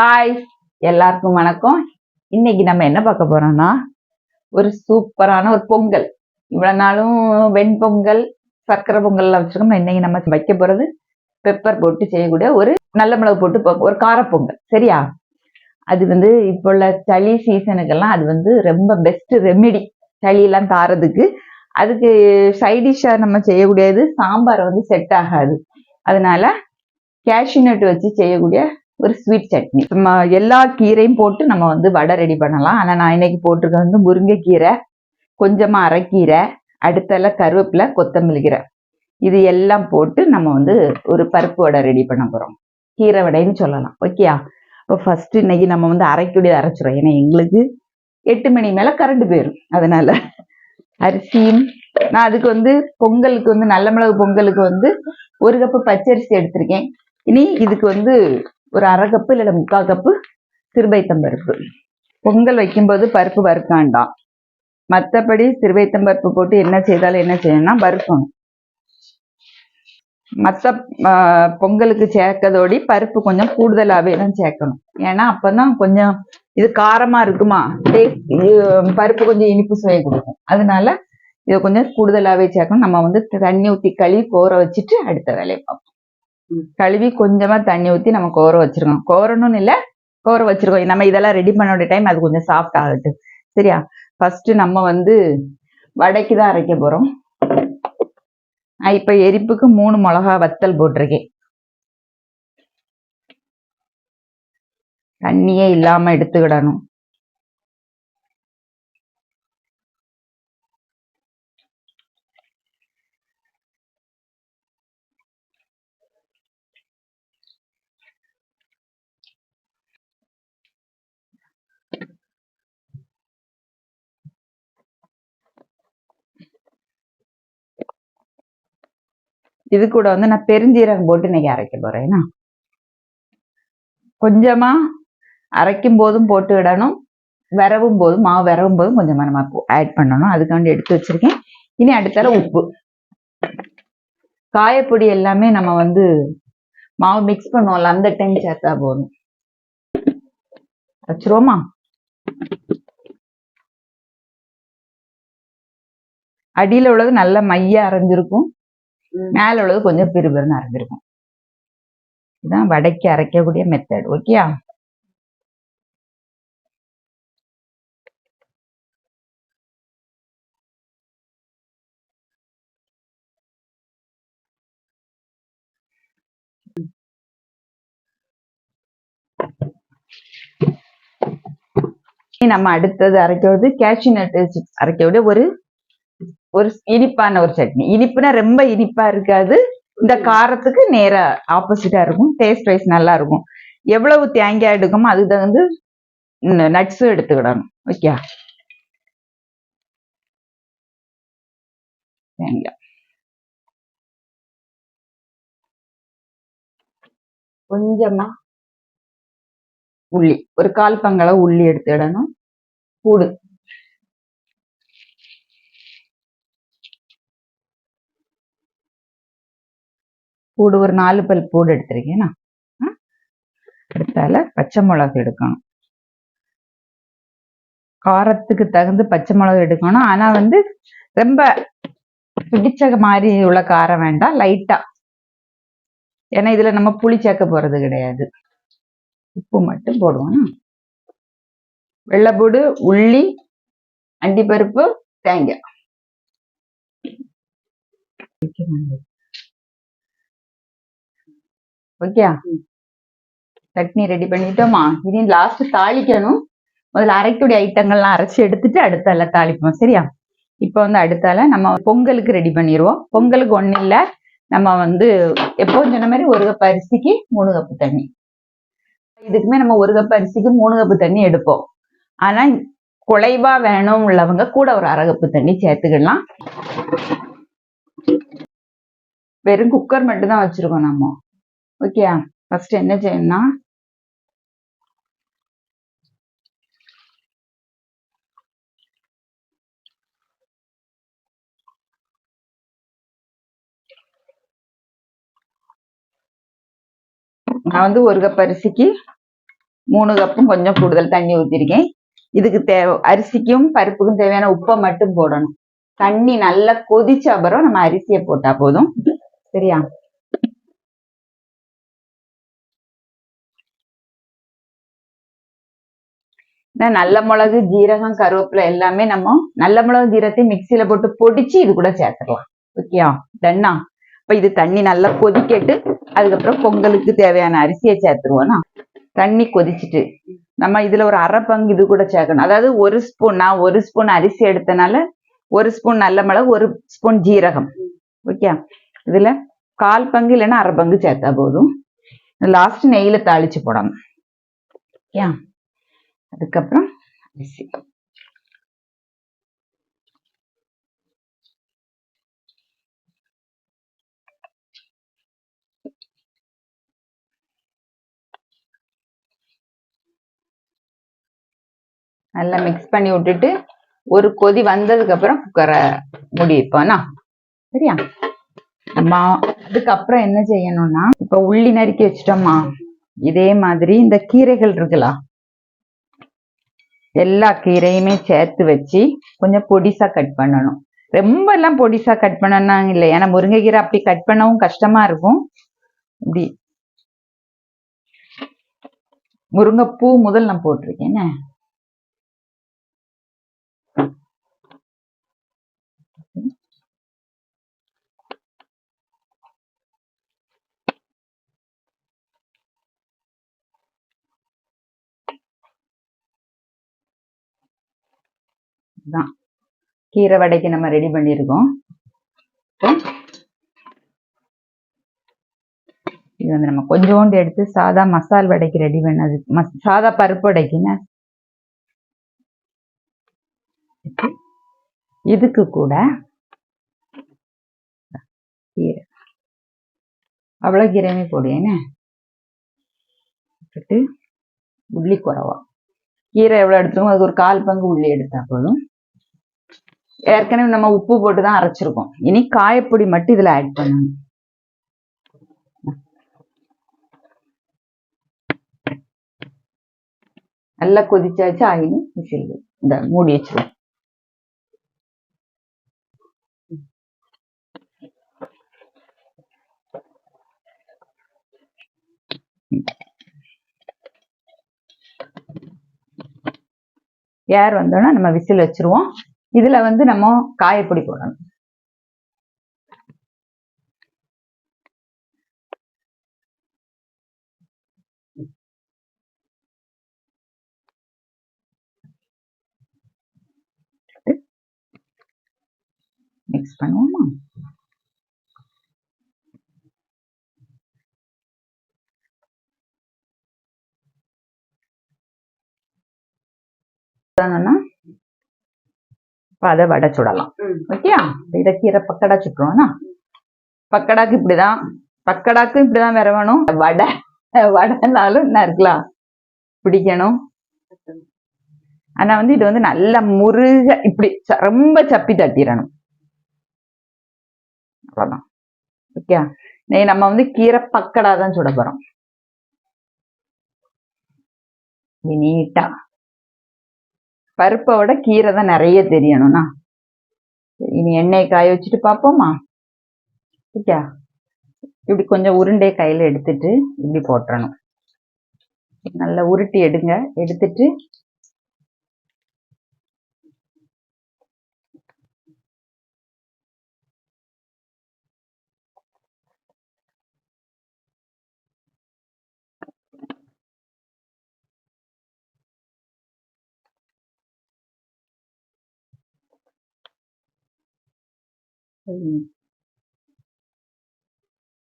Hi எல்லாருக்கும் வணக்கம். இன்னைக்கு நம்ம என்ன பார்க்க போறோம்னா ஒரு சூப்பரான ஒரு பொங்கல். இவ்வளவு நாளும் வெண்பொங்கல் சர்க்கரை பொங்கல்லாம் வச்சிருக்கோம் இன்னைக்கு நம்ம வைக்க போறது பெப்பர் போட்டு செய்யக்கூடிய ஒரு நல்ல மிளகு போட்டு பொ- ஒரு காரப்பொங்கல் சரியா? அது வந்து இப்போ உள்ள சளி சீசனுக்கெல்லாம் அது வந்து ரொம்ப பெஸ்ட் ரெமெடி சளியெல்லாம் தாரதுக்கு. அதுக்கு சைடிஷா நம்ம செய்யக்கூடியது சாம்பார் வந்து செட் ஆகாது. அதனால கேஷ்யூ நட் வச்சு செய்யக்கூடிய ஒரு ஸ்வீட் சட்னி. நம்ம எல்லா கீரையும் போட்டு நம்ம வந்து வடை ரெடி பண்ணலாம். ஆனால் நான் இன்னைக்கு போட்டிருக்கிறது வந்து முருங்கைக்கீரை கொஞ்சமாக அரைக்கீரை அடுத்தால கருவேப்பிலை கொத்தமல்லி கீரை. இது எல்லாம் போட்டு நம்ம வந்து ஒரு பருப்பு வடை ரெடி பண்ண போகிறோம் கீரை வடைன்னு சொல்லலாம். ஓகேயா இப்போ ஃபஸ்ட்டு இன்னைக்கு நம்ம வந்து அரைக்கூடியது அரைச்சிடும் ஏன்னா எங்களுக்கு எட்டு மணி மேலே கரண்ட் போயிடும் அதனால அரிசியும் நான் அதுக்கு வந்து பொங்கலுக்கு வந்து நல்ல மிளகு பொங்கலுக்கு வந்து ஒரு கப்பு பச்சரிசி எடுத்திருக்கேன். இனி இதுக்கு வந்து ஒரு அரை கப்பு இல்லை முக்கால் கப்பு சிறுபைத்தம்பருப்பு. பொங்கல் வைக்கும்போது பருப்பு வறுக்காண்டாம். மற்றபடி சிறுபைத்தம்பருப்பு போட்டு என்ன செய்தாலும் என்ன செய்யணும்னா வறுக்கணும். மற்ற பொங்கலுக்கு சேர்க்கதோடி பருப்பு கொஞ்சம் கூடுதலாகவே தான் சேர்க்கணும். ஏன்னா அப்பதான் கொஞ்சம் இது காரமா இருக்குமா? இது பருப்பு கொஞ்சம் இனிப்பு சுவையை கொடுக்கும். அதனால இதை கொஞ்சம் கூடுதலாகவே சேர்க்கணும். நம்ம வந்து தண்ணி ஊற்றி கழுவி போற வச்சுட்டு அடுத்த வேலையை பார்ப்போம். கழுவி கொஞ்சமா தண்ணி ஊற்றி நம்ம கோர வச்சிருக்கோம் கோரணும்னு இல்லை கோர வச்சிருக்கோம். நம்ம இதெல்லாம் ரெடி பண்ணோட டைம் அது கொஞ்சம் சாஃப்ட் ஆகட்டும். சரியா? ஃபர்ஸ்ட் நம்ம வந்து வடைக்கு தான் அரைக்க போறோம். நான் இப்ப எரிப்புக்கு மூணு மிளகா வத்தல் போட்டிருக்கேன். தண்ணியே இல்லாம எடுத்துக்கிடணும். இது கூட வந்து நான் பெருஞ்சீரகம் போட்டு இன்னைக்கு அரைக்க போறேன். என்ன? கொஞ்சமா அரைக்கும் போதும் போட்டு விடணும். விரவும் போதும் மாவு விரவும் போதும் கொஞ்சமா நம்ம ஆட் பண்ணணும். அதுக்காண்டி எடுத்து வச்சிருக்கேன். இனி அடுத்தால உப்பு. காயப்பொடி எல்லாமே நம்ம வந்து மாவு மிக்ஸ் பண்ணுவோம்ல அந்த டைம் சேர்த்தா போதும். வச்சிருவோமா? அடியில உள்ளது நல்ல மைய அரைஞ்சிருக்கும். மேல உள்ளது கொஞ்சம் பிறுபிறுன்னு அரைஞ்சிருக்கும். இதுதான் வடைக்கு அரைக்கக்கூடிய மெத்தட் ஓகேயா நம்ம அடுத்தது அரைக்கிறது கேஷ்யூ நட் அரைக்கக்கூடிய ஒரு ஒரு இனிப்பான ஒரு சட்னி. இனிப்புனா ரொம்ப இனிப்பா இருக்காது. இந்த காரத்துக்கு நேரா ஆப்போசிட்டா இருக்கும். டேஸ்ட் வைஸ் நல்லா இருக்கும். எவ்வளவு தேங்காய் எடுக்குமோ அதுக்கு தகுந்து நட்ஸும் எடுத்துக்கிடணும் ஓகே தேங்காய். கொஞ்சமா உள்ளி. ஒரு கால் பங்களவு உள்ளி எடுத்துக்கிடணும் பூடு பூடு ஒரு நாலு பல் பூடு எடுத்திருக்கேன்? எடுத்தால ஆ? பச்சை மிளகு எடுக்கணும். காரத்துக்கு தகுந்த பச்சை மிளகு எடுக்கணும். ஆனா வந்து ரொம்ப பிடிச்ச மாதிரி உள்ள காரம் வேண்டாம் லைட்டா ஏன்னா இதுல நம்ம புளி சேர்க்க போறது கிடையாது. உப்பு மட்டும் போடுவோம். வெள்ளைப்பூடு உள்ளி அண்டிப்பருப்பு தேங்காய். ஓகே சட்னி ரெடி பண்ணிட்டோமா? இனி லாஸ்ட் தாளிக்கணும். முதல்ல அரைக்கூடிய ஐட்டங்கள்லாம் அரைச்சு எடுத்துட்டு அடுத்தால தாளிப்போம். சரியா? இப்போ வந்து அடுத்தால நம்ம பொங்கலுக்கு ரெடி பண்ணிடுவோம் பொங்கலுக்கு ஒன்றும் இல்லை. நம்ம வந்து எப்போதும் சொன்ன மாதிரி ஒரு கப் அரிசிக்கு மூணு கப்பு தண்ணி. இதுக்குமே நம்ம ஒரு கப் அரிசிக்கு மூணு கப்பு தண்ணி எடுப்போம். ஆனா குலைவா வேணும் உள்ளவங்க கூட ஒரு அரை கப்பு தண்ணி சேர்த்துக்கலாம். வெறும் குக்கர் மட்டும் தான் வச்சிருக்கோம் நம்ம. ஓகே ஃபர்ஸ்ட் என்ன செய்யணும்னா நான் வந்து ஒரு கப் அரிசிக்கு மூணு கப்பும் கொஞ்சம் கூடுதல் தண்ணி ஊற்றிருக்கேன் இதுக்கு தேவை அரிசிக்கும் பருப்புக்கும் தேவையான உப்பை மட்டும் போடணும் தண்ணி நல்லா கொதிச்ச அப்புறம் நம்ம அரிசியை போட்டா போதும் சரியா நல்ல மிளகு ஜீரகம் கருவேப்பிலை எல்லாமே நம்ம நல்ல மிளகு ஜீரகத்தையும் மிக்சியில போட்டு பொடிச்சு இது கூட சேர்த்துக்கலாம். ஓகேயா? டன்னா இப்ப இது தண்ணி நல்லா கொதிக்கட்டு அதுக்கப்புறம் பொங்கலுக்கு தேவையான அரிசியை சேர்த்துருவோம்னா தண்ணி கொதிச்சுட்டு. நம்ம இதுல ஒரு அரை பங்கு இது கூட சேர்க்கணும். அதாவது ஒரு ஸ்பூன் நான் ஒரு ஸ்பூன் அரிசி எடுத்தனால ஒரு ஸ்பூன் நல்ல மிளகு ஒரு ஸ்பூன் ஜீரகம். ஓகே இதுல கால் பங்கு இல்லைன்னா அரை பங்கு சேர்த்தா போதும். லாஸ்ட் நெய்யில தாளிச்சு போடணும். ஓகே அதுக்கப்புறம் அரிசி. நல்லா மிக்ஸ் பண்ணி விட்டுட்டு ஒரு கொதி வந்ததுக்கு அப்புறம் குக்கரை முடிப்போம்னா சரியா? நம்ம அதுக்கப்புறம் என்ன செய்யணும்னா இப்ப உள்ளி நறுக்கி வச்சிட்டோமா இதே மாதிரி இந்த கீரைகள் இருக்குல்ல எல்லா கீரையுமே சேர்த்து வச்சு கொஞ்சம் பொடிசா கட் பண்ணணும். ரொம்ப எல்லாம் பொடிசா கட் பண்ணணும் இல்லை. ஏன்னா முருங்கைக்கீரை அப்படி கட் பண்ணவும் கஷ்டமா இருக்கும். இப்படி முருங்கைப்பூ முதல் நான் போட்டிருக்கேன் என்ன தான் கீரை வடைக்கு நம்ம ரெடி பண்ணியிருக்கோம். இது வந்து நம்ம கொஞ்சோண்டு எடுத்து சாதா மசால் வடைக்கு ரெடி பண்ணது மஸ் சாதா பருப்பு வடைக்குன்னு இதுக்கு கூட கீரை. அவ்வளோ கீரையுமே போடுவேன்னு உள்ளி குறவா கீரை எவ்வளோ எடுத்துருக்கோம் அதுக்கு ஒரு கால் பங்கு உள்ளி எடுத்தா போதும். ஏற்கனவே நம்ம உப்பு போட்டு தான் அரைச்சிருக்கோம். இனி காயப்பொடி மட்டும் இதுல ஆட் பண்ணணும். நல்லா கொதிச்சாச்சு ஆயினு விசில் இந்த மூடி வச்சிருவோம். ஏர் வந்தோன்னா நம்ம விசில் வச்சிருவோம். இதுல வந்து நம்ம காயப்பொடி போடணும். மிக்ஸ் பண்ணுவோமா? இப்ப அதை வடை சுடலாம். ஓகேயா? இதை கீரை பக்கடா சுட்டுருவோம்னா? பக்கடாக்கு இப்படிதான். பக்கடாக்கு இப்படிதான் வேற வேணும் வடை வடைனாலும் என்ன இருக்கலாம்? பிடிக்கணும். ஆனா வந்து இது வந்து நல்ல முருக இப்படி ரொம்ப சப்பி தட்டிடணும். அவ்வளவுதான். ஓகே நீ நம்ம வந்து கீரை பக்கடா தான் சுட போறோம். நீட்டா. பருப்பை விட கீரை தான் நிறைய தெரியணும்னா. இனி எண்ணெய் காய வச்சுட்டு பார்ப்போமா? ஓகே இப்படி கொஞ்சம் உருண்டையை கையில எடுத்துட்டு இப்படி போட்டுறணும். நல்லா உருட்டி எடுங்க. எடுத்துட்டு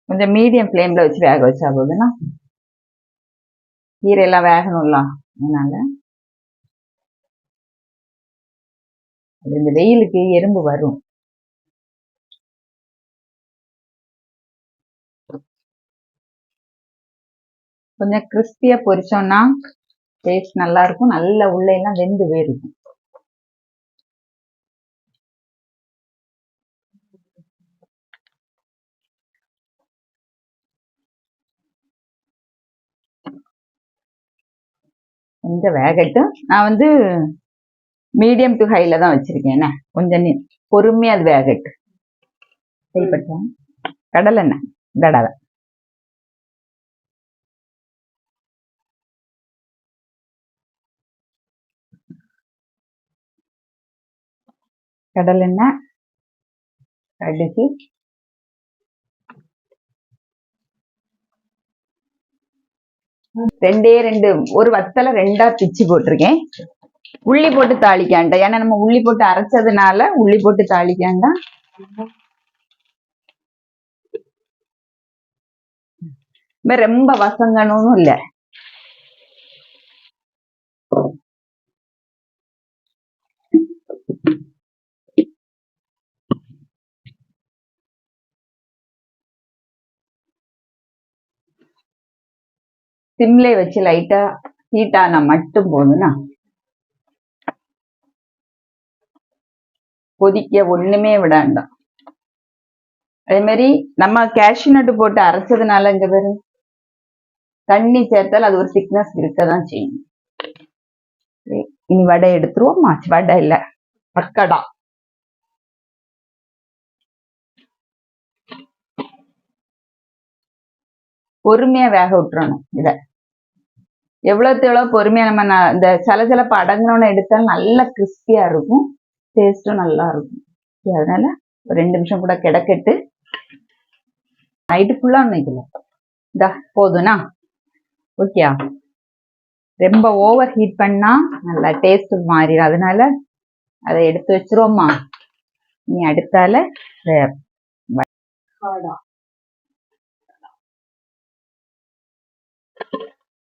கொஞ்சம் மீடியம் ஃப்ளேம்ல வச்சு வேக வச்சா போதுன்னா கீரையெல்லாம் வேகணும்ல அதனால. அது இந்த வெயிலுக்கு எறும்பு வரும். கொஞ்சம் கிறிஸ்பியாக பொரிச்சோன்னா டேஸ்ட் நல்லா இருக்கும். நல்ல உள்ளே எல்லாம் வெந்து போயிருக்கும். கொஞ்சம் வேகட்டும். நான் வந்து மீடியம் டு ஹையில் தான் வச்சிருக்கேன். என்ன? கொஞ்சம் நீ பொறுமையாக அது வேகட்டும். கைப்பற்றேன் கடலை எண்ணெய். தடவை. கடலை எண்ணெய். கடுகு. ரெண்டே ரெண்டு ஒரு வத்தலை ரெண்டா பிச்சு போட்டிருக்கேன். உள்ளி போட்டு தாளிக்காண்டா ஏன்னா நம்ம உள்ளி போட்டு அரைச்சதுனால உள்ளி போட்டு தாளிக்காண்டா ரொம்ப வசங்கணும்னு இல்ல. சிம்லே வச்சு லைட்டா ஹீட் ஆனா மட்டும் போதும்னா? கொதிக்க ஒண்ணுமே விடாண்டாம். அதே மாதிரி நம்ம கேஷ்யூ நட்டு போட்டு அரைச்சதுனால இங்க பேரு? தண்ணி சேர்த்தால் அது ஒரு திக்னஸ் இருக்கதான் செய்யும். இனி வடை எடுத்துருவோம். வடை இல்ல. பக்கடா. பொறுமையா வேக விட்டுறணும் இதை. எவ்வளோத்து எவ்வளோ பொறுமையா நம்ம இந்த சில சில அடங்கினோன்னு எடுத்தால் நல்லா கிறிஸ்பியாக இருக்கும். டேஸ்ட்டும் நல்லா இருக்கும். அதனால ஒரு ரெண்டு நிமிஷம் கூட கிடக்கட்டு. நைட்டு ஃபுல்லா நினைக்கல இதா போதும்னா? ஓகேயா ரொம்ப ஓவர் ஹீட் பண்ணா நல்லா டேஸ்ட் மாறிடும் அதனால அதை எடுத்து வச்சிருவோமா நீ அடுத்தால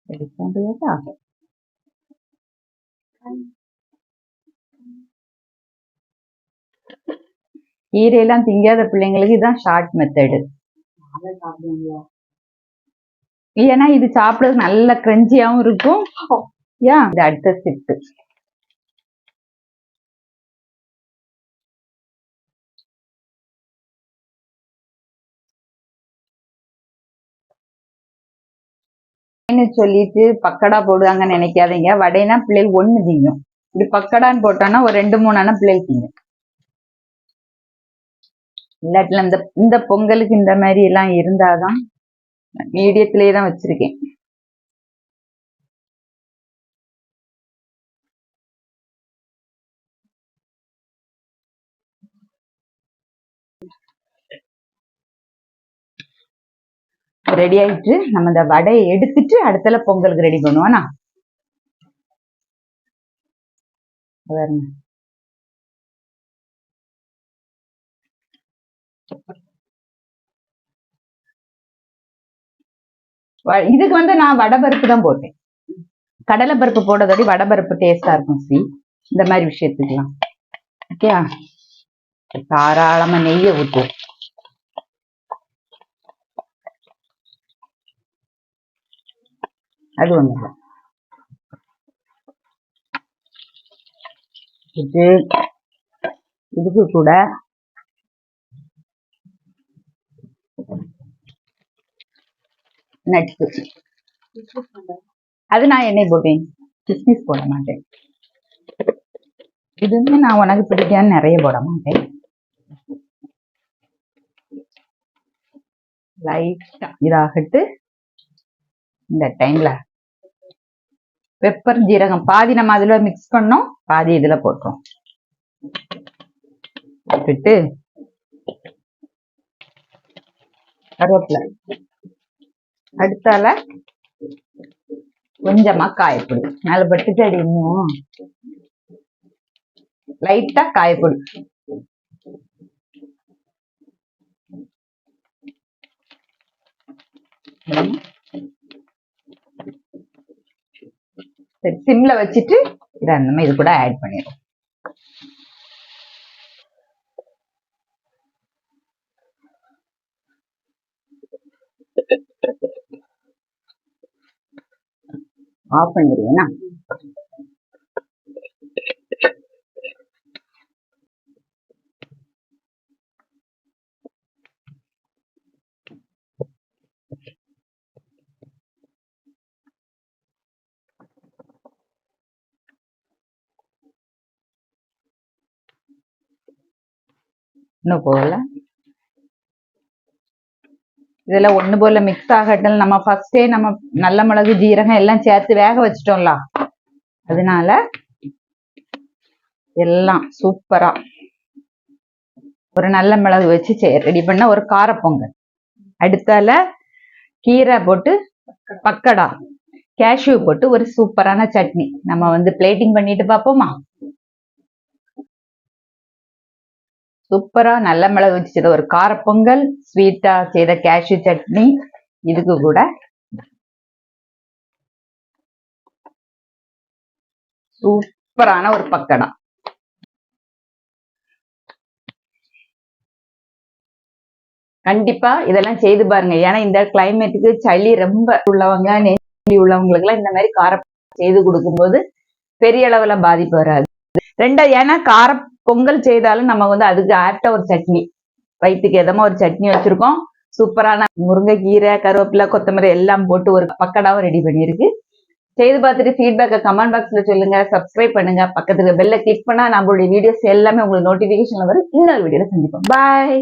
வே- வ- கீரையெல்லாம் திங்காத பிள்ளைங்களுக்கு இதுதான் ஷார்ட் மெத்தடு ஏன்னா இது சாப்பிட நல்ல கிரஞ்சியாவும் இருக்கும். ஏன் இது அடுத்த வடைன்னு சொல்லிட்டு பக்கடா போடுவாங்கன்னு நினைக்காதீங்க. வடைனா பிள்ளைகள் ஒண்ணு திங்கும். இப்படி பக்கடான்னு போட்டோம்னா ஒரு ரெண்டு மூணு பிள்ளைகள் திங்கும். இல்லாட்டில இந்த இந்த பொங்கலுக்கு இந்த மாதிரி எல்லாம் இருந்தாதான் மீடியத்திலேயே தான் வச்சிருக்கேன். ரெடி ஆயிட்டு நம்ம இந்த வடையை எடுத்துட்டு அடுத்தல பொங்கலுக்கு ரெடி பண்ணுவோம்னா பாருங்க. இதுக்கு வந்து நான் வடை பருப்பு தான் போட்டேன். கடலை பருப்பு போடுறதோட வடை பருப்பு டேஸ்டா இருக்கும் சி. இந்த மாதிரி விஷயத்துக்கெல்லாம். ஓகே தாராளமா நெய்யை ஊற்றுவோம் அது ஒன்று இது இதுக்கு கூட நட்ஸ் அது நான் எண்ணெய் போட்டேன். கிஸ்மிஸ் போட மாட்டேன். இதுவுமே நான் உனக்கு பிடிக்கான்னு நிறைய போட மாட்டேன். லைட்டாக இதாகட்டு இந்த டைம்ல பெப்பர் ஜீரகம் பாதி நம்ம அதுல மிக்ஸ் பண்ணோம் பாதி இதுல போட்டோம். போட்டுட்டு கருவேப்பில. அடுத்தால கொஞ்சமா காயப்பொடி. மேல பட்டுட்டு அடி இன்னும் லைட்டா காயப்பொடி. சரி சிம்ல வச்சுட்டு இதை நம்ம இது கூட ஆட் பண்ணிடுவோம் ஆஃப் பண்ணிடுவேனா இன்னும் போகல இதுல ஒண்ணு போல மிக்ஸ் ஆகட்டும். நம்ம ஃபர்ஸ்டே நம்ம நல்ல மிளகு ஜீரகம் எல்லாம் சேர்த்து வேக வச்சிட்டோம்ல. அதனால எல்லாம் சூப்பரா. ஒரு நல்ல மிளகு வச்சு ரெடி பண்ண ஒரு காரப்பொங்கல். அடுத்தால கீரை போட்டு பக்கடா கேஷ்யூ போட்டு ஒரு சூப்பரான சட்னி. நம்ம வந்து பிளேட்டிங் பண்ணிட்டு பார்ப்போமா? சூப்பரா நல்ல மிளகு வச்சு செய்த ஒரு காரப்பொங்கல் ஸ்வீட்டா செய்த கேஷ்யூ சட்னி இதுக்கு கூட. சூப்பரான ஒரு பக்கடா. கண்டிப்பா இதெல்லாம் செய்து பாருங்க. ஏன்னா இந்த கிளைமேட்டுக்கு சளி ரொம்ப உள்ளவங்க நெஞ்சு உள்ளவங்களுக்கு எல்லாம் இந்த மாதிரி கார செய்து கொடுக்கும்போது பெரிய அளவுல பாதிப்பு வராது. ரெண்டாவது ஏன்னா கார பொங்கல் செய்தாலும் நம்ம வந்து அதுக்கு ஆப்டா ஒரு சட்னி. வயிற்றுக்கு எதமா ஒரு சட்னி வச்சிருக்கோம். சூப்பரான முருங்கைக்கீரை கருவேப்பிலை கொத்தமல்லி எல்லாம் போட்டு ஒரு பக்கடாவும் ரெடி பண்ணியிருக்கு. செய்து பார்த்துட்டு ஃபீட்பேக்கை கமெண்ட் பாக்ஸ்ல சொல்லுங்க. சப்ஸ்கிரைப் பண்ணுங்க. பக்கத்துக்கு பெல்ல கிளிக் பண்ணா நம்மளுடைய வீடியோஸ் எல்லாமே உங்களுக்கு நோட்டிஃபிகேஷன்ல வரும். இன்னொரு வீடியோல சந்திப்போம். பாய்